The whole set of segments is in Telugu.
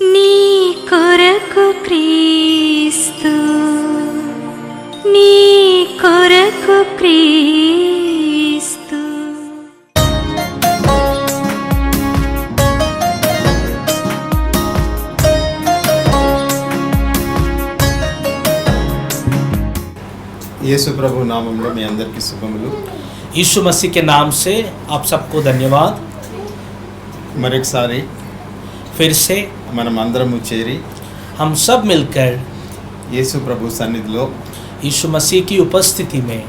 నీ కొరకు క్రీస్తు నీ కొరకు క్రీస్తు యేసు ప్రభు నామంలో మీ అందరికీ శుభములు यीशु मसीह के नाम से आप सबको धन्यवाद మరొకసారి फिर से మనం అందరము చేరి हम सब मिलकर యేసు ప్రభు సన్నిధిలో यीशु मसीह की उपस्थिति में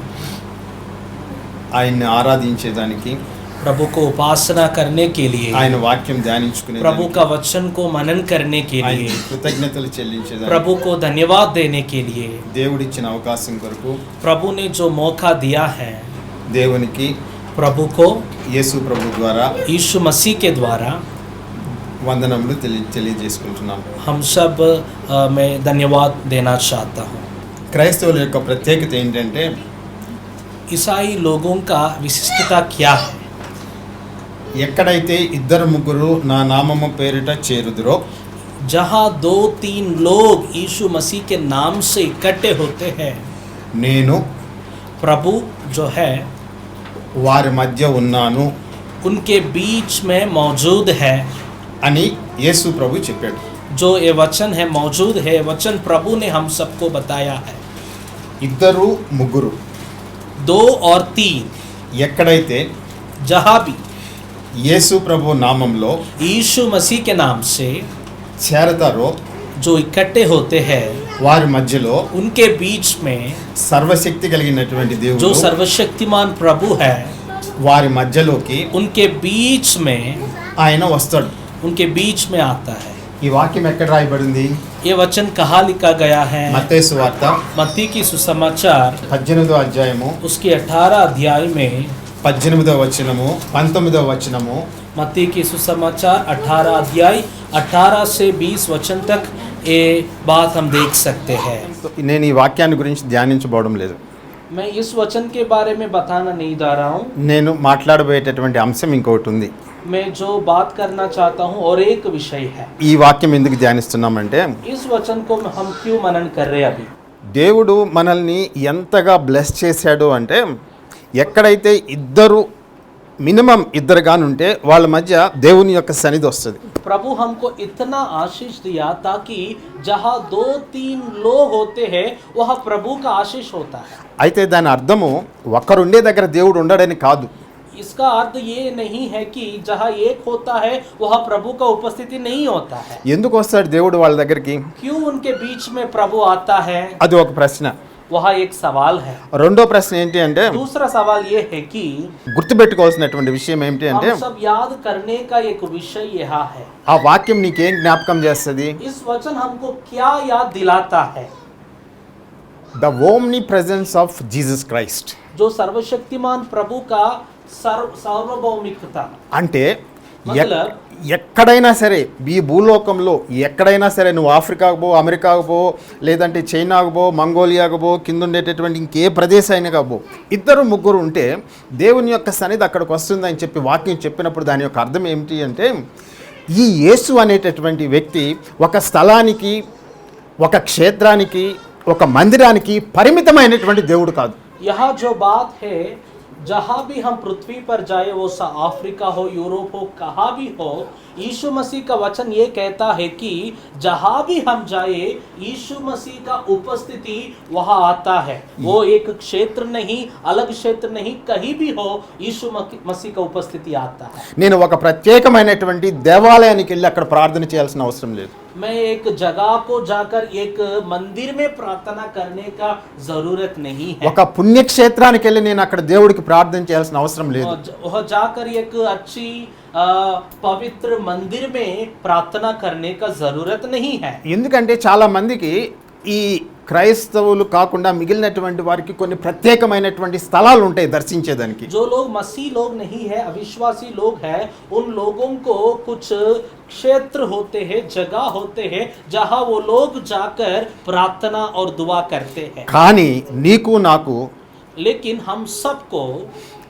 ఆయన్ని ఆరాధించేదానికి प्रभु को उपासना करने के लिए ఆయన వాక్యం ధ్యానించుకునే प्रभु का वचन को मनन करने के ఆయన लिए కృతజ్ఞతలు చెల్లించేదానికి प्रभु को धन्यवाद देने के लिए దేవుడిచ్చిన అవకాశం కొరకు प्रभु ने जो मौका दिया है దేవునికి प्रभु को యేసు ప్రభు ద్వారా यीशु मसीह के द्वारा వందనములు తెలియ తెలియజేసుకుంటున్నాం हम सब अ, मैं धन्यवाद देना चाहता हूँ క్రైస్తవుల యొక్క ప్రత్యేకత ఏంటంటే ईसाई लोगों का विशिष्टता क्या है ఎక్కడైతే ఇద్దరు ముగ్గురు నా నామము పేరిట చేరుదురో जहाँ दो तीन लोग यीशु मसीह के नाम से इकट्ठे होते हैं నేను प्रभु जो है వారి మధ్య ఉన్నాను उनके बीच में मौजूद है అని యేసు ప్రభు చెప్పాడు जो ये वचन है मौजूद है वचन प्रभु ने हम सबको बताया है ఇద్దరు ముగ్గురు दो और तीन ఎక్కడైతే जहाँ भी యేసు ప్రభు నామంలో यीशु मसीह के नाम से చేరతారో जो इकट्ठे होते हैं వారి మధ్యలో उनके बीच में సర్వశక్తి కలిగినటువంటి जो దేవుడు सर्वशक्तिमान प्रभु है వారి మధ్యలోకి उनके बीच में ఆయన వస్తాడు उनके बीच में आता है ఈ వాక్యం ఎక్కడ రాయబడింది ये वचन कहाँ लिखा गया है మత్తేసు వార్త मत्ती की सुसमाचार పద్దెనిమిదో అధ్యాయము उसके 18 अध्याय में పద్దెనిమిదో వచనము పంతొమ్మిదో వచనము मत्ती की सुसमाचार 18 अध्याय 18 से 20 वचन तक ये बात हम देख सकते हैं నేను ఈ వాక్యాన్ని గురించి ధ్యానించబోవడం లేదు मैं इस वचन के बारे में बताना नहीं जा रहा हूँ నేను మాట్లాడబోయేటటువంటి అంశం ఇంకొకటి ఉంది मैं जो बात करना चाहता हूँ और एक विषय है ఈ వాక్యం ఎందుకు ధ్యానిస్తున్నామంటే इस वचन को हम क्यों मनन कर रहे हैं अभी దేవుడు మనల్ని ఎంతగా బ్లెస్ చేశాడు అంటే ఎక్కడైతే ఇద్దరు మినిమం ఇద్దరు కానుంటే వాళ్ళ మధ్య దేవుని యొక్క సన్నిధి వస్తుంది प्रभु हमको इतना आशीष दिया ताकि जहाँ दो तीन लोग होते हैं वहाँ प्रभु का आशीष होता है అయితే దాని అర్థము ఒక్కరుండే దగ్గర దేవుడు ఉండడని కాదు इसका अर्थ ये नहीं है कि जहाँ एक होता है वहाँ प्रभु का उपस्थिति नहीं होता है ఎందుకు వస్తాడు దేవుడు వాళ్ళ దగ్గరికి क्यों उनके बीच में प्रभु आता है అది ఒక ప్రశ్న वहाँ एक सवाल है రెండో ప్రశ్న ఏంటి అంటే दूसरा सवाल ये है कि గుర్తుపెట్టుకోవాల్సినటువంటి విషయం ఏంటి అంటే हम सब याद करने का एक विषय यह है ఆ వాక్యం నీకేం జ్ఞాపకం చేస్తుంది इस वचन हमको क्या याद दिलाता है the omnipresence of Jesus Christ जो सर्वशक्तिमान प्रभु का सर्व सार्वभौमिकता అంటే ఎక్- మతలబ్ ఎక్కడైనా సరే ఈ భూలోకంలో ఎక్కడైనా సరే నువ్వు ఆఫ్రికాకు పో అమెరికాకు పో లేదంటే చైనాకు పో మంగోలియాకు పో కింద ఉండేటటువంటి ఇంకే ప్రదేశం అయినా పో ఇద్దరు ముగ్గురు ఉంటే దేవుని యొక్క సన్నిధి అక్కడికి వస్తుందని చెప్పి వాక్యం చెప్పినప్పుడు దాని యొక్క అర్థం ఏమిటి అంటే ఈ యేసు అనేటటువంటి వ్యక్తి ఒక స్థలానికి ఒక క్షేత్రానికి ఒక మందిరానికి పరిమితమైనటువంటి దేవుడు కాదు यहाँ जो बात है जहाँ भी हम पृथ्वी पर जाए वो सा अफ्रीका हो यूरोप हो कहाँ भी हो यीशु मसीह का वचन ये कहता है कि जहाँ भी हम जाए यीशु मसीह का उपस्थिति वहाँ आता है वो एक क्षेत्र नहीं अलग क्षेत्र नहीं कहीं भी हो यीशु मक- मसीह का उपस्थिति आता है నేను ఒక ప్రత్యేకమైనటువంటి దేవాలయానికి వెళ్ళి అక్కడ ప్రార్థన చేయాల్సిన అవసరం లేదు मैं एक जगह को जाकर एक मंदिर में प्रार्थना करने का जरूरत नहीं है ఒక పుణ్యక్షేత్రానికి వెళ్ళి నేను అక్కడ దేవుడికి ప్రార్థన చేయాల్సిన అవసరం లేదు और ज- वह जाकर एक अच्छी आ, पवित्र मंदिर में प्रार्थना करने का जरूरत नहीं है ఎందుకంటే చాలా మందికి ఈ క్రైస్తవులు కాకుండా మిగిలినటువంటి వారికి కొన్ని ప్రత్యేకమైనటువంటి స్థలాలు ఉంటాయి దర్శించేదానికి जो लोग मसीह लोग नहीं है अविश्वासी लोग हैं उन लोगों को कुछ क्षेत्र होते हैं जगह होते हैं जहां वो लोग जाकर प्रार्थना और दुआ करते हैं కానీ నీకు నాకు लेकिन हम सबको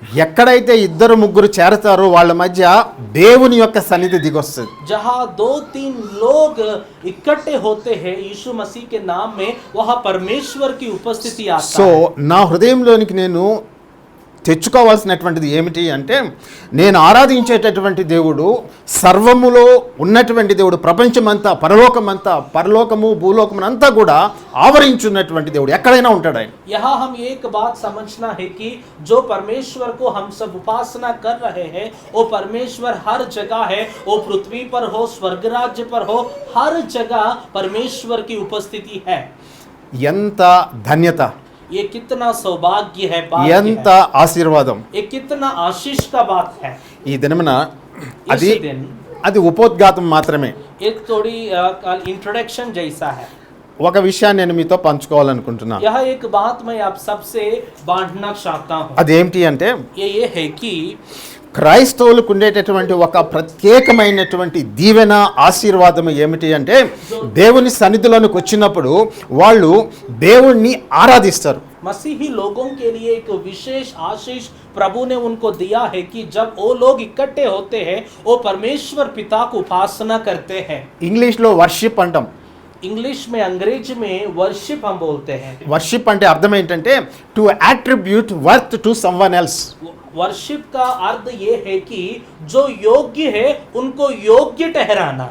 ఎక్కడైతే ఇద్దరు ముగ్గురు చేరతారో వాళ్ళ మధ్య దేవుని యొక్క సన్నిధి దిగొస్తుంది. జహా దో తీన్ లోగ్ ఇక్కట్టే హోతే హే యేసు మసీహ్ కే నామ్ మే వహా పరమేశ్వర్కి ఉపస్థితి సో నా హృదయంలోనికి నేను తెచ్చుకోవాల్సినటువంటిది ఏమిటి అంటే నేను ఆరాధించేటటువంటి దేవుడు సర్వములో ఉన్నటువంటి దేవుడు ప్రపంచమంతా పరలోకమంతా పరలోకము భూలోకమునంతా కూడా ఆవరించున్నటువంటి దేవుడు ఎక్కడైనా ఉంటాడు ఆయన यहाँ हम एक बात समझना है कि जो परमेश्वर को हम सब उपासना कर रहे हैं वो परमेश्वर हर जगह है वो पृथ्वी पर हो स्वर्ग राज्य पर हो हर जगह परमेश्वर की उपस्थिति है ఎంత ధన్యత ये कितना सौभाग्य है भाग्य ఎంత है। ఆశీర్వాదం ये कितना आशीष का बात है ఈ దినమున అది इसी दिन అది ఉపోద్ఘాతం మాత్రమే एक थोड़ी इंट्रोडक्शन जैसा है ఒక విషయాన్ని నేను మీతో పంచుకోవాలనుకుంటున్నాను यह एक बात मैं आप सबसे बांटना चाहता हूँ అదేమిటి అంటే ये ये है कि క్రైస్తవులకు ఉండేటటువంటి ఒక ప్రత్యేకమైనటువంటి దీవెన ఆశీర్వాదం ఏమిటి అంటే దేవుని సన్నిధిలోనికి వచ్చినప్పుడు వాళ్ళు దేవుణ్ణి ఆరాధిస్తారు मसीही लोगों के लिए एक विशेष आशीष प्रभु ने उनको दिया है कि जब वो लोग इकट्ठे होते हैं वो परमेश्वर पिता को उपासना करते हैं ఇంగ్లీష్లో వర్షిప్ అంటాం इंग्लिश में अंग्रेजी में वर्शिप हम बोलते हैं వర్షిప్ అంటే అర్థం ఏంటంటే to attribute worth to someone else worship का अर्थ ये है कि जो योग्य है उनको योग्य ठहराना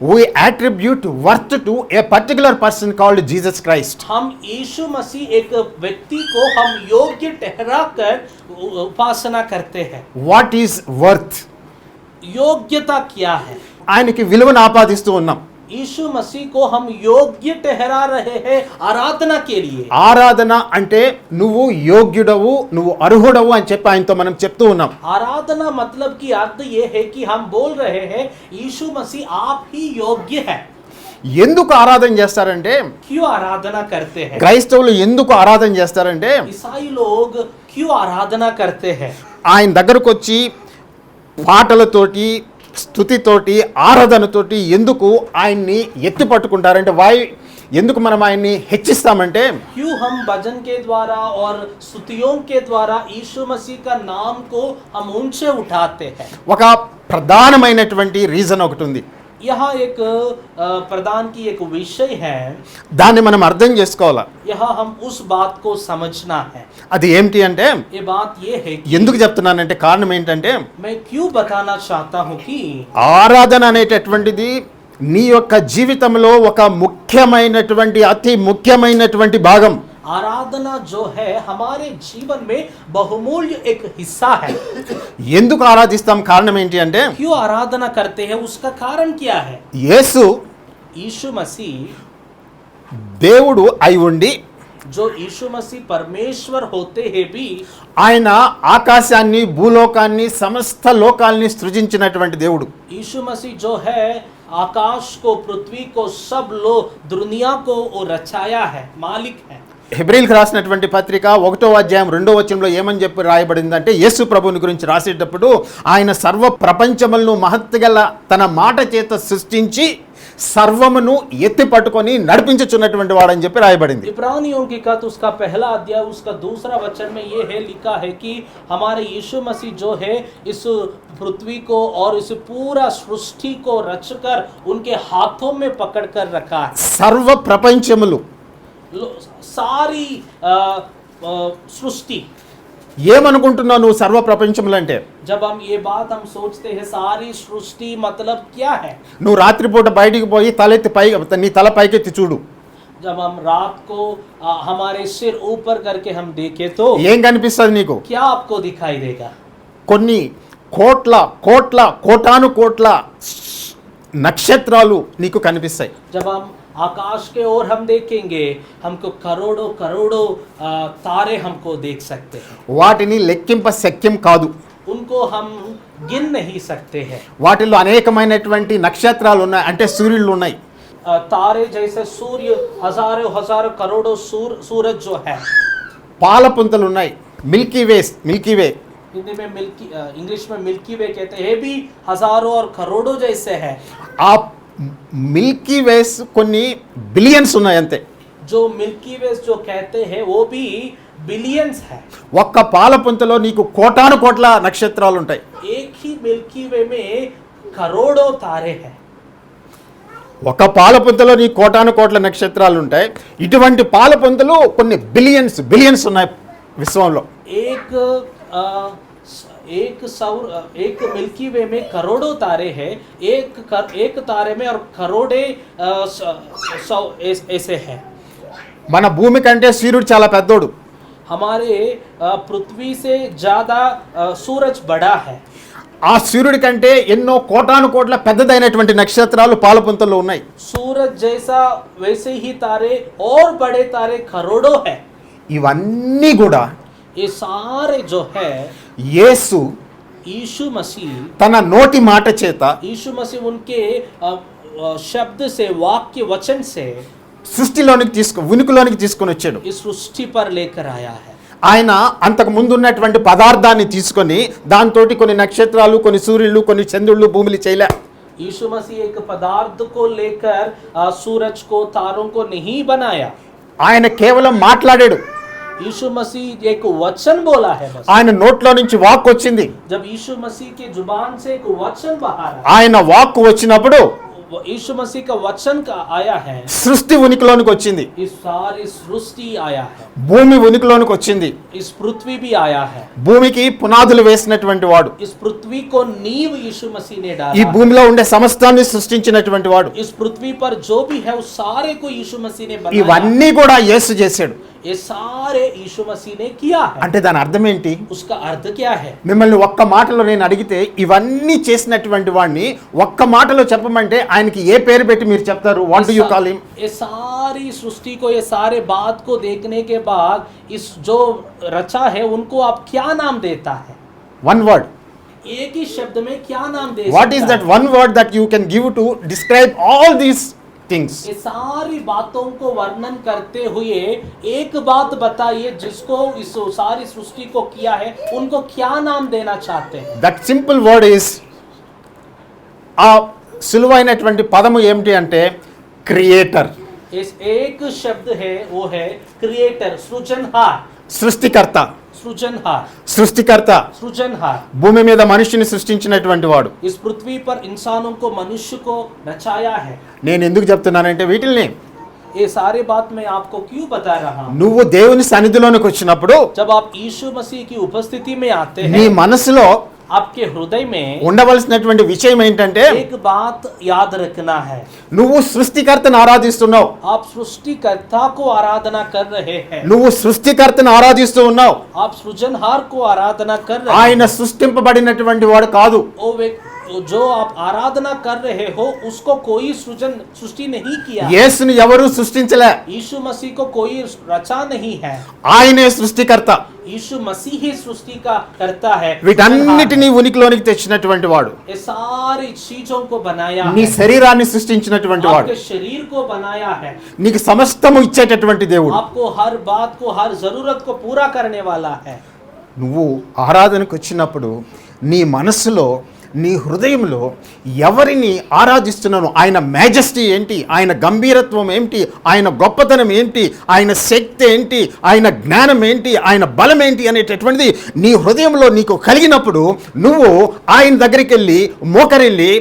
we attribute worth to a particular person called Jesus Christ हम यीशु मसीह एक व्यक्ति को हम योग्य ठहरा कर उपासना करते हैं వాట్ ఈజ్ వర్త్ योग्यता क्या है ఆయనకి విలువను ఆపాదిస్తూ ఉన్నాం यीशु मसीह को हम योग्य ठहरा रहे हैं आराधना के लिए ఆరాధన అంటే నువ్వు యోగ్యుడవు నువ్వు అర్హుడవు అని చెప్పి ఆయనతో మనం చెప్తూ ఉన్నాం आराधना मतलब की अर्थ ये है कि हम बोल रहे हैं यीशु मसीह आप ही योग्य है ఎందుకు ఆరాధన చేస్తారంటే क्यों आराधना करते हैं క్రైస్తవులు ఎందుకు ఆరాధన చేస్తారంటే ईसाई लोग क्यों आराधना करते हैं ఆయన దగ్గరకు వచ్చి పాటలతోటి స్థుతితోటి ఆరాధనతోటి ఎందుకు ఆయన్ని ఎత్తి పట్టుకుంటారంటే వాయి ఎందుకు మనం ఆయన్ని హెచ్చిస్తామంటే क्यों हम भजन के द्वारा और स्तुतियों के द्वारा यीशु मसीह का नाम को हम ऊंचे उठाते हैं ఒక ప్రధానమైనటువంటి రీజన్ ఒకటి ఉంది యహ ఏక్ ప్రధాన్కి ఏక్ విషయ హై దాన్ని మనం అర్థం చేసుకోవాలా? యహ హమ్ ఉస్ బాత్ కో సమజ్నా హై అది ఏంటి అంటే ఏ బాత్ ఏ హై ఎందుకు చెప్తున్నానంటే కారణం ఏంటంటే మే క్యూ బతానా చాహతా హూ కి ఆరాధన అనేటటువంటిది నీ యొక్క జీవితంలో ఒక ముఖ్యమైనటువంటి అతి ముఖ్యమైనటువంటి భాగం. ఆరాధన జో హే హమారే జీవన్ మే బహుమూల్య ఎక్ హిస్సా హై ఎందుకు ఆరాధిస్తాం కారణం ఏంటి అంటే క్యూ ఆరాధన కర్తే హై ఉస్కా కారణం క్యా హై యేసు యేసు మసీ దేవుడు అయి ఉండి జో యేసు మసీ పరమేశ్వర్ హోతే హే బి ఆయన ఆకాశాన్ని భూలోకాన్ని సమస్త లోకాల్ని సృజించినటువంటి దేవుడు. యేసు మసీ జో హై ఆకాశ్ కో పృథ్వీ కో సబ్లో దునియా కో రచాయా హై మాలిక్ హై। హెబ్రిల్కి రాసినటువంటి పత్రిక ఒకటో అధ్యాయం రెండో వచనంలో ఏమని చెప్పి రాయబడిందంటే యేసు ప్రభుని గురించి రాసేటప్పుడు ఆయన సర్వ ప్రపంచములను మహత్తుగల తన మాట చేత సృష్టించి సర్వమును ఎత్తి పట్టుకొని నడిపించుచున్నటువంటి వాడని చెప్పి రాయబడింది इब्रानियों की कथ उसका पहला अध्याय उसका दूसरा वचन में ये है लिखा है कि हमारे यीशु मसीह जो है इस पृथ्वी को और इस पूरा सृष्टि को रचकर उनके हाथों में पकड़ कर रखा है సర్వ ప్రపంచములు సారి సృష్టి. ఏమనుకుంటున్నావు నువ్వు సర్వ ప్రపంచంలో అంటే? జబ్ హమ్ ఏ బాత్ హమ్ సోచతే హై సారి సృష్టి మతలబ్ క్యా హై? నువ్వు రాత్రిపూట బయటికి పోయి తలెత్తి పై నీ తల పైకెత్తి చూడు. జబ్ హమ్ రాత్ కో హమారే సిర్ ఊపర్ కర్కే హమ్ దేఖే తో ఏం కనిపిస్తుంది నీకు? క్యా ఆప్కో దిఖాయి దేగా? కొన్ని కోట్ల కోట్ల కోటాను కోట్ల నక్షత్రాలు నీకు కనిపిస్తాయి. జబ్ హమ్ आकाश के ओर हम देखेंगे हमको करोड़ों करोड़ों अ, तारे हमको देख सकते हैं వాటిని లెక్కింప శక్యం కాదు उनको हम गिन नहीं सकते हैं వాటిల్లో అనేకమైనటువంటి నక్షత్రాలు ఉన్నాయి అంటే సూర్యుళ్ళు ఉన్నాయి अ, तारे जैसे सूर्य हजारों हजारों करोड़ों सूर सूरज जो है పాలపుంతలు ఉన్నాయి milky ways milky way Hindi में मिल्की अ, इंग्लिश में मिल्की वे कहते हैं ये भी हजारों और करोड़ों जैसे है ఆ మిల్కీ వేస్ కొన్ని బిలియన్స్ ఉన్నాయి అంతే జో మిల్కీ వేస్ జో కహతే హై వో బి బిలియన్స్ హై ఒక్క పాలపుంతలో నీకు కోటాను కోట్ల నక్షత్రాలు ఉంటాయి. ఏక్ హి మిల్కీ వే మే కరోడో తారే హై ఒక పాలపుంతలో నీ కోటాను కోట్ల నక్షత్రాలు ఉంటాయి. ఇటువంటి పాలపుంతలు కొన్ని బిలియన్స్ బిలియన్స్ ఉన్నాయి విశ్వంలో. ఏక్ एक सौर एक मिल्की वे में करोड़ों तारे हैं एक कर, एक तारे में और करोड़े अ, स- सौ ऐस- ऐसे हैं మన భూమి కంటే సూర్యుడు చాలా పెద్దోడు हमारे अ, पृथ्वी से ज्यादा अ, सूरज बड़ा है ఆ సూర్యుడి కంటే ఎన్నో కోటాను కోట్ల పెద్దదైనటువంటి నక్షత్రాలు పాలపుంతల్లో ఉన్నాయి सूरज जैसा वैसे ही तारे और बड़े तारे करोड़ों हैं ఇవన్నీ కూడా ये सारे जो है యేసు यीशु मसीह తన నోటి మాట చేత यीशु मसीह उनके अ, अ, शब्द से वाक्य वचन से సృష్టిలోనికి తీసుకు ఉనికిలోనికి తీసుకొని వచ్చాడు इस सृष्टि पर लेकर आया है ఆయన అంతకు ముందు ఉన్నటువంటి పదార్థాన్ని తీసుకొని దాంతో కొన్ని నక్షత్రాలు కొన్ని సూర్యులు కొన్ని చంద్రుళ్ళు భూమిని చేయలే यीशु मसीह एक पदार्थ को लेकर अ, सूरज को तारों को नहीं बनाया ఆయన కేవలం మాట్లాడాడు यीशु मसीह एक वचन बोला है बस ఆయన నోట్లో నుంచి వాక్ వచ్చింది जब यीशु मसीह के जुबान से एक वचन बाहर आया ఆయన వాక్ వచ్చినప్పుడు वो यीशु मसीह का वचन का आया है సృష్టి ఉనికిలోనికి వచ్చింది इस सारी सृष्टि आया है భూమి ఉనికిలోనికి వచ్చింది इस पृथ्वी भी आया है భూమికి పునాదులు వేసినటువంటి వాడు इस पृथ्वी को नींव यीशु मसीह ने ఈ डाला భూమిలో ఉండే సమస్తాన్ని సృష్టించినటువంటి వాడు इस पृथ्वी पर जो भी है उस सारे को यीशु मसीह ने बनाया ఇవన్నీ కూడా యేసు చేశాడు ये सारे यीशु मसीह ने किया है అంటే దాని అర్థం ఏంటి उसका अर्थ क्या है మిమ్మల్ని ఒక్క మాటలో నేను అడిగితే ఇవన్నీ చేసినటువంటి వాడిని ఒక్క మాటలో చెప్పమంటే ఆయనకి ఏ పేరు పెట్టి మీరు చెప్తారు what do you call him ये सारी सृष्टि को ये सारे बात को देखने के बाद इस जो रचा है उनको आप क्या नाम देता है వన్ వర్డ్ एक ही शब्द में क्या नाम दे వాట్ ఈస్ सकता దట్ है? One word that you can give to describe all these things ये सारी बातों को वर्णन करते हुए एक बात बताइए जिसको इस सारी सृष्टि को किया है उनको क्या नाम देना चाहते हैं దట్ సింపుల్ వర్డ్ ఈస్ ఆ సులువైనటువంటి పదము ఏమిటి అంటే క్రియేటర్ इस एक शब्द है वो है क्रिएटर सृजनहार సృష్టికర్త. సృష్టికర్త. భూమి మీద మనిషిని సృష్టించినటువంటి వాడు. నేను ఎందుకు చెప్తున్నానంటే వీటిని ఏ సారీ బాత్ మే ఆప్కో క్యూ బతా రహా? నువ్వు దేవుని సన్నిధిలోనికి వచ్చినప్పుడు జబ్ ఆప్ యీషు మసీహ్కి ఉపస్థితి మే ఆతే నీ మనసులో आपके हृदय में ఉండవలసినటువంటి విషయం ఏంటంటే एक बात याद रखना है నువ్వు సృష్టికర్తను ఆరాధిస్తున్నావు आप सृष्टिकर्ता को आराधना कर रहे हैं నువ్వు సృష్టికర్తను ఆరాధిస్తూ ఉన్నావు आप सृजनहार को आराधना कर रहे ఆయన हैं సృష్టింపబడినటువంటి వాడు కాదు वो व्यक्ति जो आप आराधना कर रहे हो उसको कोई सृजन सृष्टि नहीं किया యేసుని ఎవరూ సృష్టించలే यीशु मसीह को कोई रचा नहीं है ఆయనే సృష్టికర్త यीशु मसीह ही सृष्टि का करता है వీటన్నిటినీ ఉనికిలోనికి తెచ్చినటువంటి వాడు ये सारी चीजों को बनाया నీ है శరీరాన్ని సృష్టించినటువంటి వాడు आपके शरीर को बनाया है నీకు సమస్తము ఇచ్చేటటువంటి దేవుడు आपको हर बात को हर जरूरत को पूरा करने वाला है నువ్వు ఆరాధనకు వచ్చినప్పుడు నీ మనసులో నీ హృదయంలో ఎవరిని ఆరాధిస్తున్నాను ఆయన మ్యాజెస్టీ ఏంటి ఆయన గంభీరత్వం ఏంటి ఆయన గొప్పతనం ఏంటి ఆయన శక్తి ఏంటి ఆయన జ్ఞానం ఏంటి ఆయన బలం ఏంటి అనేటటువంటిది నీ హృదయంలో నీకు కలిగినప్పుడు నువ్వు ఆయన దగ్గరికి వెళ్ళి మోకరిల్లి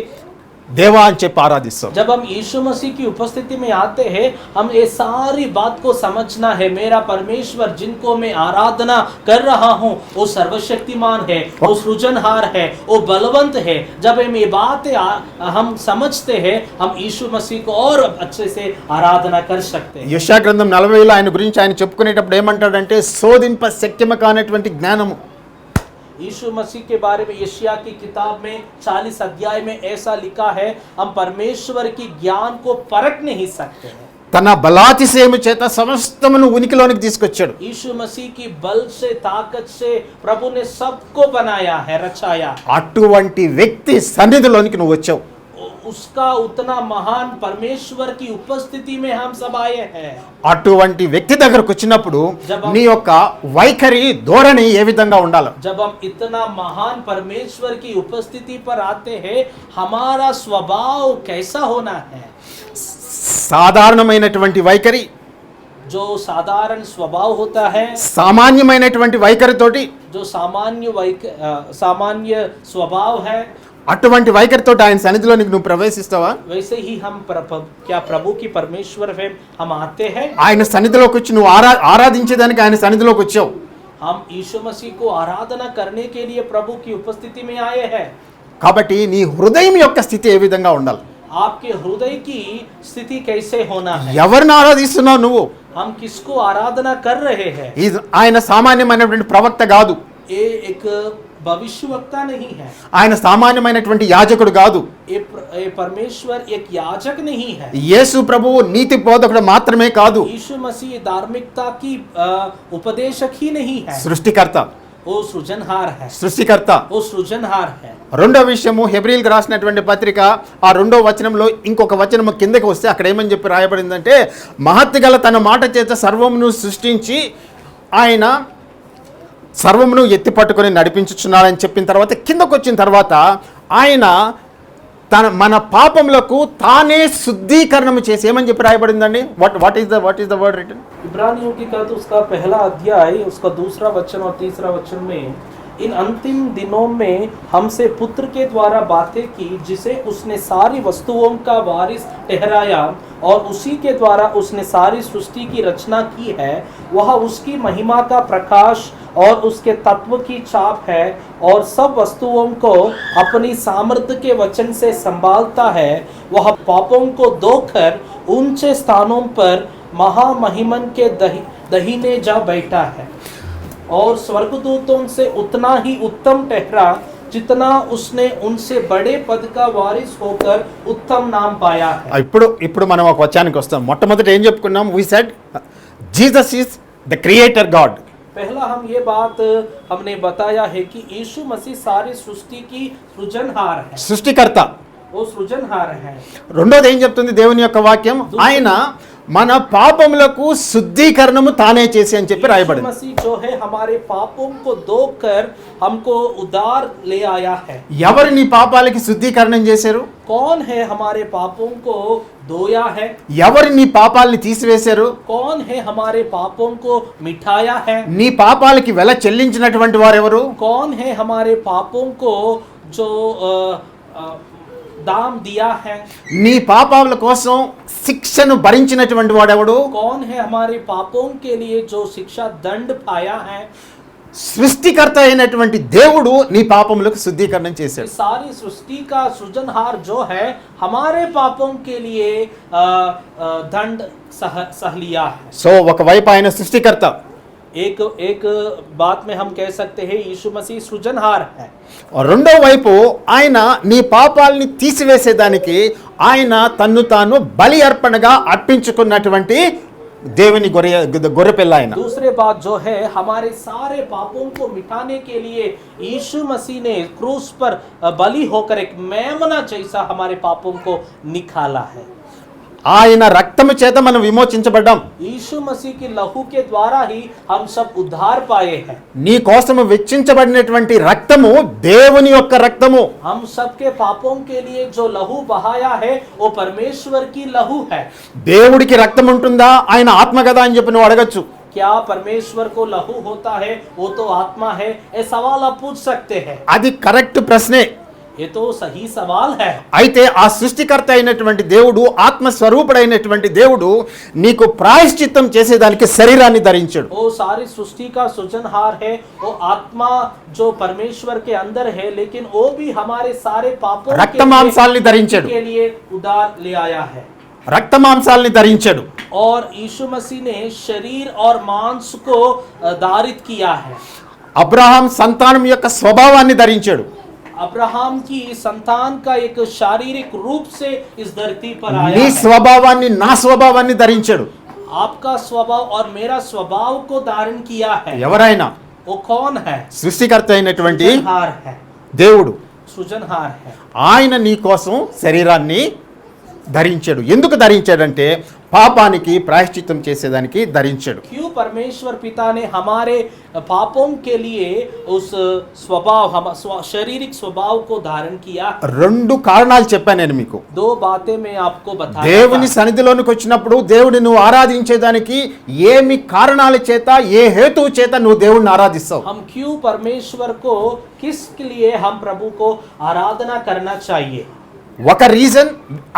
దేవా అని చెప్పి ఆరాధిస్తావు जब हम यीशु मसीह की उपस्थिति में आते हैं हम ये सारी बात को समझना है मेरा परमेश्वर जिनको मैं आराधना कर रहा हूँ वो सर्वशक्तिमान है वो सृजनहार है वो बलवंत है जब हम ये बातें आ- हम समझते हैं हम यीशु मसीह को और अच्छे से आराधना कर सकते हैं యశా గ్రంథం నలభైలో ఆయన గురించి ఆయన చెప్పుకునేటప్పుడు ఏమంటాడంటే శోధింప శక్యమ కానటువంటి జ్ఞానము यीशु मसीह के बारे में यशिया की किताब में 40 अध्याय में ऐसा लिखा है हम परमेश्वर की ज्ञान को परख नहीं सकते हैं తన బలాతిశయము చేత సమస్తమును ఉనికిలోనికి తీసుకొచ్చాడు यीशु मसीह की बल से ताकत से प्रभु ने सबको बनाया है रचाया అటువంటి వ్యక్తి సన్నిధిలోనికి నువ్వు వచ్చావు उ- उसका उतना महान परमेश्वर की उपस्थिति में हम सब आए हैं అటువంటి వ్యక్తి దగ్గరకు వచ్చినప్పుడు జవాబు. నీ యొక్క వైఖరి ధోరణి ఏ విధంగా ఉండాలి जब हम इतना महान परमेश्वर की उपस्थिति पर आते हैं हमारा स्वभाव कैसा होना है సాధారణమైనటువంటి వైఖరి जो साधारण स्वभाव होता है సామాన్యమైనటువంటి వైఖరితోటి जो सामान्य वैक अ, सामान्य स्वभाव है అటువంటి వైఖరితోటి ఆయన సన్నిధిలోనికి నువ్వు ప్రవేశిస్తావా वैसे ही हम प्रभ- क्या प्रभु की परमेश्वर है हम आते हैं ఆయన సన్నిధిలోకి వచ్చి నువ్వు ఆరా ఆరాధించేదానికి ఆయన సన్నిధిలోకి వచ్చావు हम यीशु मसीह को आराधना करने के लिए प्रभु की उपस्थिति में आए हैं కాబట్టి నీ హృదయం యొక్క స్థితి ఏ విధంగా ఉండాలి आपके हृदय की स्थिति कैसे होना है ఎవరిని ఆరాధిస్తున్నావు నువ్వు हम किसको आराधना कर रहे हैं ఈ ఆయన సామాన్యమైనటువంటి ప్రవక్త కాదు ये एक భవిష్యవక్త ఆయన సామాన్యమైనటువంటి యాజకుడు కాదు. పరమేశ్వర్ ఎక్ యాజక్ నహీ హై యేసు ప్రభువు నీతి బోధకుడు మాత్రమే కాదు. యేసు మసీహ్ ధార్మికతా ఉపదేశక్ హై సృష్టికర్త. ఓ సృజన్హార్ హై సృష్టికర్త. ఓ సృజన్హార్ హై రెండో విషయము హెబ్రిల్కి రాసినటువంటి పత్రిక ఆ రెండో వచనంలో ఇంకొక వచనము కిందకి వస్తే అక్కడ ఏమని చెప్పి రాయబడిందంటే గల తన మాట చేత సర్వమును సృష్టించి ఆయన సర్వమును ఎత్తి పట్టుకొని నడిపించుచున్నాడని చెప్పిన తర్వాత కిందకు వచ్చిన తర్వాత ఆయన తన మన పాపములకు తానే శుద్ధీకరణము చేసి ఏమని చెప్పి రాయబడిందండి what what is the what is the word return इब्रानियों की कहते उसका पहला अध्याय उसका दूसरा वचन और तीसरा वचन में इन अंतिम दिनों में हमसे पुत्र के द्वारा बातें की, जिसे उसने सारी वस्तुओं का वारिस ठहराया और उसी के द्वारा उसने सारी सृष्टि की रचना की है, वह उसकी महिमा का प्रकाश और उसके तत्व की छाप है और सब वस्तुओं को अपनी सामर्थ्य के वचन से संभालता है। वह पापों को धोकर ऊँचे स्थानों पर महामहिमन के दही दहीने जा बैठा है। और स्वर्गदूतों से उतना ही उत्तम ठहरा जितना उसने उनसे बड़े पद का वारिस होकर उत्तम नाम पाया है ఇప్పుడు ఇప్పుడు మనం ఒక వచనానికి వస్తాం మొట్టమొదటి ఏం చెప్పుకున్నాం we said Jesus is the creator God पहला हम ये बात हमने बताया है कि यीशु मसीह सारी सृष्टि की सृजनहार है సృష్టికర్త वो सृजनहार है రెండోది ఏం చెప్తుంది దేవుని యొక్క వాక్యం ఆయన మన పాపములకు శుద్ధీకరణము తానే చేసి అని చెప్పి यीशु రాయబడింది मसीह जो है हमारे पापों को धोकर हमको उदार ले आया है ఎవరు నీ పాపాలకి శుద్ధీకరణం చేశారు कौन है हमारे पापों को धोया है ఎవరు నీ పాపాలని తీసివేశారు कौन है हमारे पापों को मिठाया है నీ పాపాలకి వెల చెల్లించినటువంటి వారెవరు कौन है हमारे पापों को जो अ, अ, दाम दिया है నీ పాపాల కోసం శిక్షను భరించినటువంటి వాడెవడు कौन है हमारे पापों के लिए जो शिक्षा दंड पाया है సృష్టికర్త అయినటువంటి దేవుడు నీ పాపములకు శుద్ధీకరణం इस చేశాడు सारी सृष्टि का सृजनहार जो है हमारे पापों के लिए अ, अ, दंड सह सह लिया है సో ఒకవైపు ఆయన సృష్టికర్త एक एक बात में हम कह सकते हैं यीशु मसीह सृजनहार है రెండో వైపు ఆయన నీ పాపాలని తీసివేసేదానికి ఆయన తన్ను తాను బలి అర్పణగా అర్పించుకున్నటువంటి దేవుని గొర్రె గొర్రెపిల్ల ఆయన दूसरे बात जो है हमारे सारे पापों को मिटाने के लिए यीशु मसीह ने क्रूस पर बलि होकर एक मेमना जैसा हमारे पापों को निकाला है ఆయన రక్తము చేత మనం విమోచించబడ్డాం यीशु मसीह के लहू के द्वारा ही हम सब उद्धार पाए हैं నీ కోసము వెచ్చించబడినటువంటి రక్తము దేవుని యొక్క రక్తము हम सबके पापों के लिए जो लहू बहाया है वो परमेश्वर की लहू है దేవుడికి రక్తం ఉంటుందా ఆయన ఆత్మ కదా అని చెప్పి నువ్వు అడగచ్చు क्या परमेश्वर को लहू होता है वो तो आत्मा है ये सवाल आप पूछ सकते हैं అది కరెక్ట్ ప్రశ్నే ये तो सही सवाल है అయితే ఆ సృష్టికర్త అయినటువంటి దేవుడు ఆత్మస్వరూపుడైనటువంటి దేవుడు నీకు ప్రాయశ్చిత్తం చేసేదానికి శరీరాన్ని ధరించాడు वो सारी सृष्टि का सृजनहार है वो आत्मा जो परमेश्वर के अंदर है लेकिन वो भी हमारे सारे पापों के రక్త మాంసాల్ని लिए, ధరించాడు के लिए उदार ले आया है రక్త మాంసాల్ని ధరించాడు और यीशु मसीह ने शरीर और मांस को अ, धारित किया है అబ్రహాం సంతానం యొక్క స్వభావాన్ని ధరించాడు अब्राहम की संतान का एक शारीरिक रूप से इस धरती पर आया నీ है స్వభావాన్ని నా స్వభావాన్ని ధరించాడు आपका स्वभाव और मेरा स्वभाव को धारण किया है ఎవరైనా वो कौन है సృష్టికర్త అయినటువంటి सृजनहार है దేవుడు सृजनहार है ఆయన నీ కోసం శరీరాన్ని ధరించాడు ఎందుకు ధరించాడంటే పాపానికి ప్రాయశ్చిత్తం చేసేదానికి ధరించాడు. క్యూ పరమేశ్వర్ పితానే హమారే పాపం కెలియే ఉస్ స్వభావ హమ శారీరక స్వభావ కో ధారణ కియా రెండు కారణాలు చెప్పాను నేను మీకు. దో బాతే మే ఆప్కో బతా దేవుని సన్నిధిలోనికి వచ్చినప్పుడు దేవుని నువ్వు ఆరాధించేదానికి ఏమి కారణాల చేత ఏ హేతువు చేత నువ్వు దేవుణ్ణి ఆరాధిస్తావు? హమ్ క్యూ పరమేశ్వర్ కో కిస్ కెలియే హమ్ ప్రభు కో ఆరాధన కర్నా చాహియే ఒక రీజన్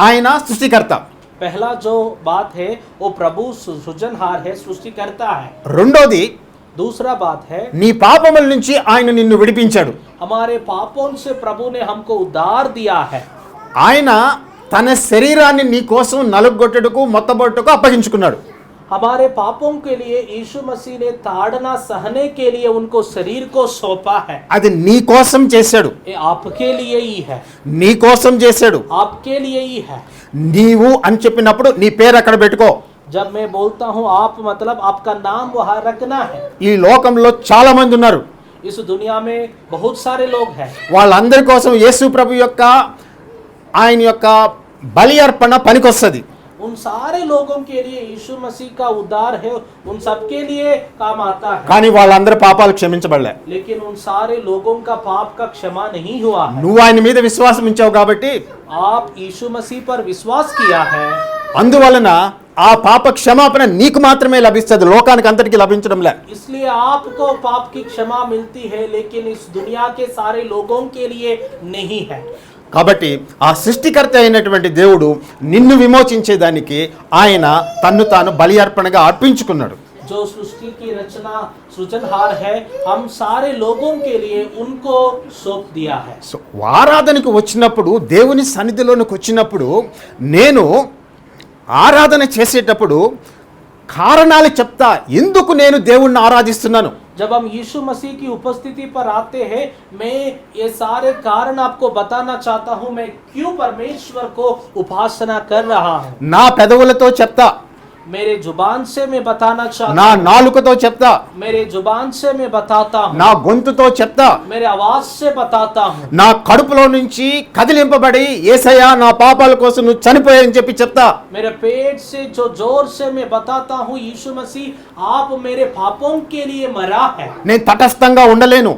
ఆయన సృష్టికర్త. पहला जो बात है वो प्रभु सु- सृजनहार है सृष्टिकर्ता है రెండోది दूसरा बात है నీ పాపముల నుంచి ఆయన నిన్ను విడిపించాడు हमारे पापों से प्रभु ने हमको उद्धार दिया है ఆయన తన శరీరాన్ని నీ కోసం నలుగొట్టుటకు మొత్తబొట్టుకు అప్పగించుకున్నాడు हमारे पापों के लिए यीशु मसीह ने ताड़ना सहने के लिए उनको शरीर को सौंपा है అది నీ కోసం చేశాడు ये आपके लिए ही है నీ కోసం చేశాడు आपके लिए ही है నీవు అని చెప్పినప్పుడు నీ పేరు అక్కడ పెట్టుకో जब मैं बोलता हूँ आप मतलब आपका नाम वहाँ रखना है ఈ లోకంలో చాలా మంది ఉన్నారు इस दुनिया में बहुत सारे लोग हैं వాళ్ళందరి కోసం యేసు ప్రభు యొక్క ఆయన యొక్క బలి అర్పణ పనికొస్తుంది उन सारे लोगों के लिए यीशु मसीह का उद्धार है उन सबके लिए काम आता है కానీ వాళ్ళందరి పాపాలు క్షమించబడలే लेकिन उन सारे लोगों का पाप का क्षमा नहीं हुआ है నువ్వు ఆయన మీద విశ్వాసం ఉంచావు కాబట్టి आप यीशु मसीह पर विश्वास किया है అందువలన ఆ పాప క్షమాపణ నీకు మాత్రమే లభిస్తుంది లోకానికి అంతటికి లభించడంలే इसलिए आपको पाप की क्षमा मिलती है लेकिन इस दुनिया के सारे लोगों के लिए नहीं है కాబట్టి ఆ సృష్టికర్త అయినటువంటి దేవుడు నిన్ను విమోచించేదానికి ఆయన తన్ను తాను బలి అర్పణగా అర్పించుకున్నాడు जो सृष्टि की रचना सृजनहार है हम सारे लोगों के लिए उनको सौंप दिया है సో ఆరాధనకు వచ్చినప్పుడు దేవుని సన్నిధిలోనికి వచ్చినప్పుడు నేను ఆరాధన చేసేటప్పుడు కారణాలు చెప్తా ఎందుకు నేను దేవుణ్ణి ఆరాధిస్తున్నాను जब हम यीशु मसीह की उपस्थिति पर आते हैं मैं ये सारे कारण आपको बताना चाहता हूँ मैं क्यों परमेश्वर को उपासना कर रहा हूँ నా పెదవులతో చెప్తా मेरे जुबान से मैं बताना चाहता నా నాలుకతో చెప్తా हूँ मेरे जुबान से मैं बताता हूँ నా గొంతుతో చెప్తా मेरे आवाज से बताता हूँ నా కడుపులో నుంచి కదిలింపబడి ఏసయ్యా నా పాపాల కోసం నువ్వు చనిపోయాయని చెప్పి చెప్తా मेरे पेट से जो जोर से मैं बताता हूँ यीशु मसीह आप मेरे पापों के लिए मरा है నేను తటస్థంగా ఉండలేను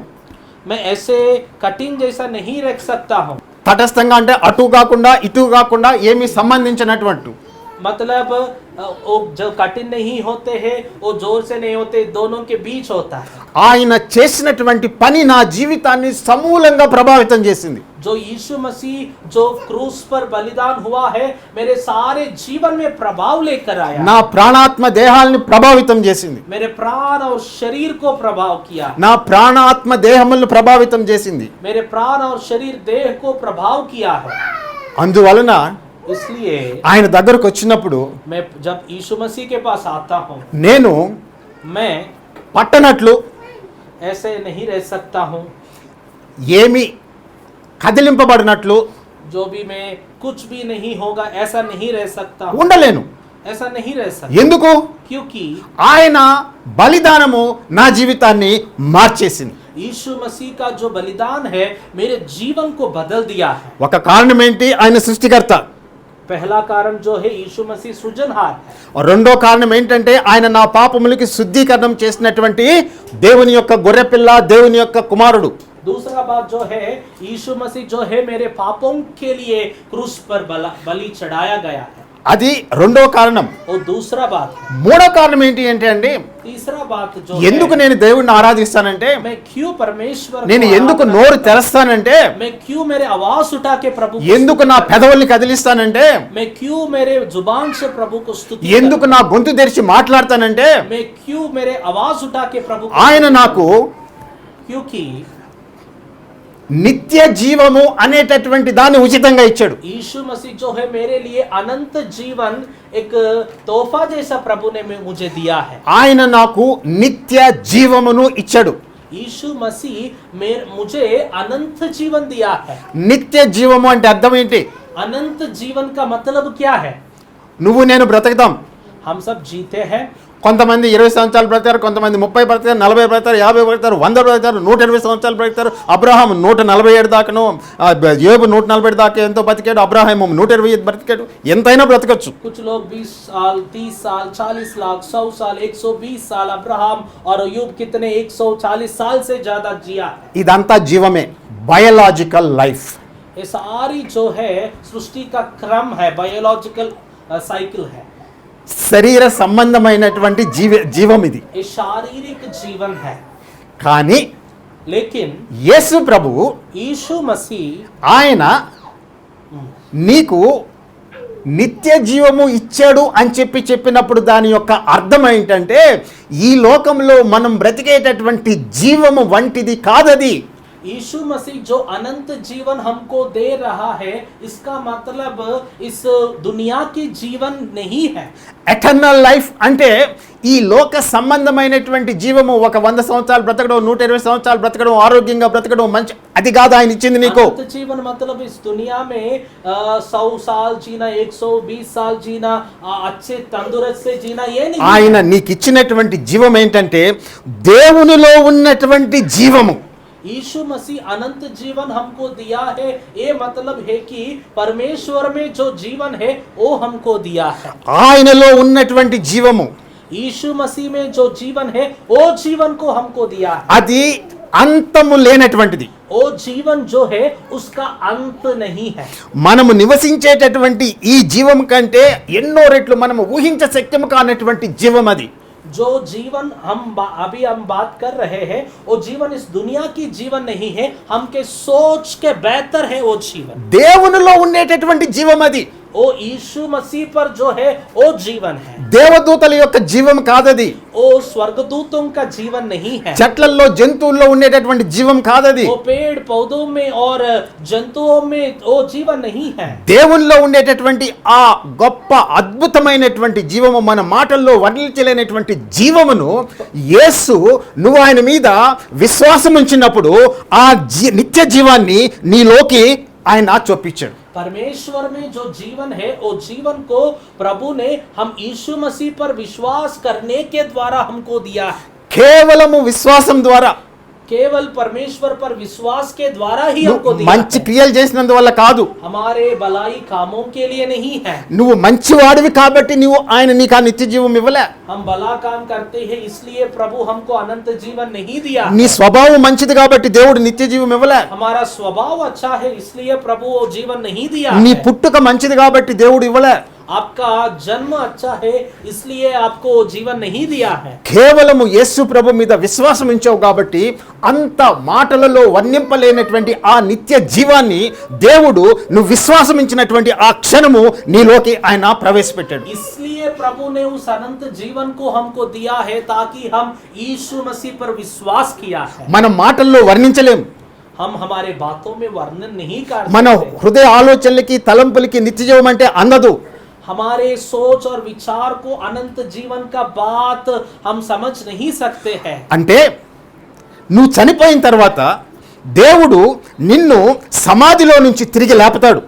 मैं ऐसे कठिन जैसा नहीं रख सकता हूँ తటస్థంగా అంటే అటు కాకుండా ఇటు కాకుండా ఏమీ సంబంధించినటువంటి मतलब अ, वो जो कठिन नहीं होते हैं वो जोर से नहीं होते दोनों के बीच होता है ఆయన చేసినటువంటి పని నా జీవితాన్ని సమూలంగా ప్రభావితం చేసింది जो यीशु मसीह जो क्रूस पर बलिदान हुआ है मेरे सारे जीवन में प्रभाव लेकर आया నా ప్రాణాత్మ దేహాల్ని ప్రభావితం చేసింది मेरे प्राण और शरीर को प्रभाव किया నా ప్రాణాత్మ దేహములను ప్రభావితం చేసింది मेरे प्राण और शरीर देह को प्रभाव किया है అందువలన इसलिए ఆయన దగ్గరకు వచ్చినప్పుడు నేను పట్టనట్లు ఏమి కదిలింపబడినట్లు ఉండలేను। ఎందుకు? ఆయన బలిదానము నా జీవితాన్ని మార్చేసింది। యేసు మసీహ్ కా జో బలిదాన్ హై మేరే జీవన్ కో బదల్ దియా ఒక కారణం ఏంటి? ఆయన సృష్టికర్త। पहला कारण जो है यीशु मसीह सृजनहार है రెండో కారణం ఏంటంటే ఆయన నా పాపములకి శుద్ధీకరణం చేసినటువంటి దేవుని యొక్క గొర్రెపిల్ల దేవుని యొక్క కుమారుడు दूसरा बात जो है यीशु मसीह जो है मेरे पापों के लिए क्रूस पर बला- बलि चढ़ाया गया है అది రెండో కారణం. మూడో కారణం ఏంటి అంటే అండి ఎందుకు నేను దేవుడిని ఆరాధిస్తానంటే నేను ఎందుకు నోరు తెరస్తానంటే ఎందుకు నా పెదవుల్ని కదిలిస్తానంటే ఎందుకు నా గొంతు తెరిచి మాట్లాడతానంటే ఆయన నాకు నిత్య జీవము అనేటటువంటి దాన్ని ఉచితంగా ఇచ్చాడు यीशु मसीह जो है मेरे लिए अनंत जीवन एक तोहफा जैसा प्रभु ने मैं- मुझे दिया है ఆయన నాకు నిత్య జీవమును ఇచ్చాడు यीशु मसीह मेर, मुझे अनंत जीवन दिया है నిత్య జీవము అంటే అర్థం ఏంటి अनंत जीवन का मतलब क्या है నువ్వు నేను బ్రతకదాం हम सब जीते हैं కొంతమంది ఇరవై సంవత్సరాలు బ్రతికారు కొంతమంది ముప్పై బ్రతికారు నలభై బ్రతికారు యాభై బ్రతికారు వంద బ్రతికారు నూట ఇరవై సంవత్సరాలు బ్రతికారు అబ్రహాం నూట నలభై ఏడు దాకాను ఆ, యోబు నూట నలభై ఏడు దాకా ఎంతో బతికాడు అబ్రహాం నూట ఇరవై ఐదు బ్రతికాడు ఎంతైనా బ్రతకచ్చు कुछ लोग 20 साल 30 साल 40 लाख 100 साल 120 साल अब्राहम और अयूब कितने 140 साल से ज्यादा जिया है ఇదంతా జీవమే బయలాజికల్ లైఫ్ ये सारी जो है सृष्टि का क्रम है बायोलॉजिकल साइकिल है శరీర సంబంధమైనటువంటి జీవ జీవం ఇది. శారీరక జీవన్ హై. కానీ లేకిన్ యేసు ప్రభు యేసు మసీ ఆయన నీకు నిత్య జీవము ఇచ్చాడు అని చెప్పి చెప్పినప్పుడు దాని యొక్క అర్థం ఏంటంటే ఈ లోకంలో మనం బ్రతికేటటువంటి జీవము వంటిది కాదది. यीशु मसीह जो अनंत जीवन हमको दे रहा है इसका मतलब इस दुनिया की जीवन नहीं है ఎటర్నల్ లైఫ్ అంటే ఈ లోక సంబంధమైనటువంటి జీవము ఒక వంద సంవత్సరాలు బ్రతకడం నూట ఇరవై సంవత్సరాలు బ్రతకడం ఆరోగ్యంగా బ్రతకడం మంచి అది కాదు ఆయన ఇచ్చింది నీకు अनंत जीवन मतलब इस दुनिया में सौ साल जीना एक सौ बीस साल जीना आ, अच्छे तंदुरुस्त से जीना ये नहीं ఆయన నీకు ఇచ్చినటువంటి జీవం ఏంటంటే దేవునిలో ఉన్నటువంటి జీవము यीशु मसीह अनंत जीवन हमको दिया है ये मतलब है कि परमेश्वर में जो जीवन है वो हमको दिया है ఆయనలో ఉన్నటువంటి జీవము यीशु मसीह में जो जीवन है वो जीवन को हमको दिया है అది అంతము లేనటువంటిది वो जीवन जो है उसका अंत नहीं है మనము నివసించేటటువంటి ఈ జీవం కంటే ఎన్నో రెట్లు మనము ఊహించ శక్యము కానటువంటి జీవం అది जो जीवन हम बा- अभी हम बात कर रहे हैं वो जीवन इस दुनिया की जीवन नहीं है हम के सोच के बेहतर है वो जीवन దేవునిలో ఉండేటటువంటి జీవం అది ఓ యేసు మసీహ్ పర్ జో హే ఓ జీవన్ హే. దేవదూతల యొక్క జీవం కాదది. ఓ స్వర్గదూతం కా జీవన్ నహీ హై. చెట్లల్లో జంతువుల్లో ఉండేటటువంటి జీవం కాదది. ఓ పేడ్ పౌదో మే ఆర్ జంతువో మే ఓ జీవన్ నహీ హై. దేవుల్లో ఉండేటటువంటి ఆ గొప్ప అద్భుతమైనటువంటి జీవము మన మాటల్లో వర్ణించలేనటువంటి జీవమును యేసు నువ్వు ఆయన మీద విశ్వాసం ఉంచినప్పుడు ఆ నిత్య జీవాన్ని నీలోకి ఆయన చొప్పించాడు परमेश्वर में जो जीवन है वो जीवन को प्रभु ने हम यीशु मसीह पर विश्वास करने के द्वारा हमको दिया है కేవలము విశ్వాసం ద్వారా కేవల్ పరమేశ్వర్ పర్ విశ్వాస్ కే ద్వారా హి హమ్కో దియా మంచి క్రియలు చేసినందువల్ల కాదు. హమారే బలాయి కామోం కే లియే నహీ హై నువ్వు మంచి వాడివి కాబట్టి నీవు ఆయన నీకు ఆ నిత్య జీవం ఇవ్వలే. హమ్ బలా కామ్ కర్తే హై ఇస్లియే ప్రభు హమ్కో అనంత జీవన్ నహీ దియా నీ స్వభావం మంచిది కాబట్టి దేవుడు నిత్య జీవం ఇవ్వలే. హమారా స్వభావ అచ్చా హై ఇస్లియే ప్రభు ఓ జీవన్ నహీ దియా నీ పుట్టుక మంచిది కాబట్టి దేవుడు ఇవ్వలే. आपका जन्म अच्छा है इसलिए आपको वो जीवन नहीं दिया है కేవలము యేసు ప్రభు మీద విశ్వాసం ఉంచావు కాబట్టి అంత మాటలలో వర్ణింపలేనటువంటి ఆ నిత్య జీవాన్ని దేవుడు నువ్వు విశ్వాసం ఇచ్చినటువంటి ఆ క్షణము నీలోకి ఆయన ప్రవేశపెట్టాడు इसलिए प्रभु ने उस अनंत जीवन को हमको दिया है ताकि हम यीशु मसीह पर विश्वास किया है మన మాటల్లో వర్ణించలేం हम हमारे बातों में वर्णन नहीं कर మన सकते హృదయ ఆలోచనలకి తలంపులకి నిత్య జీవం అంటే అందదు हमारे सोच और विचार को अनंत जीवन का बात हम समझ नहीं सकते हैं అంటే నువ్వు చనిపోయిన తర్వాత దేవుడు నిన్ను సమాధిలో నుంచి తిరిగి లేపుతాడు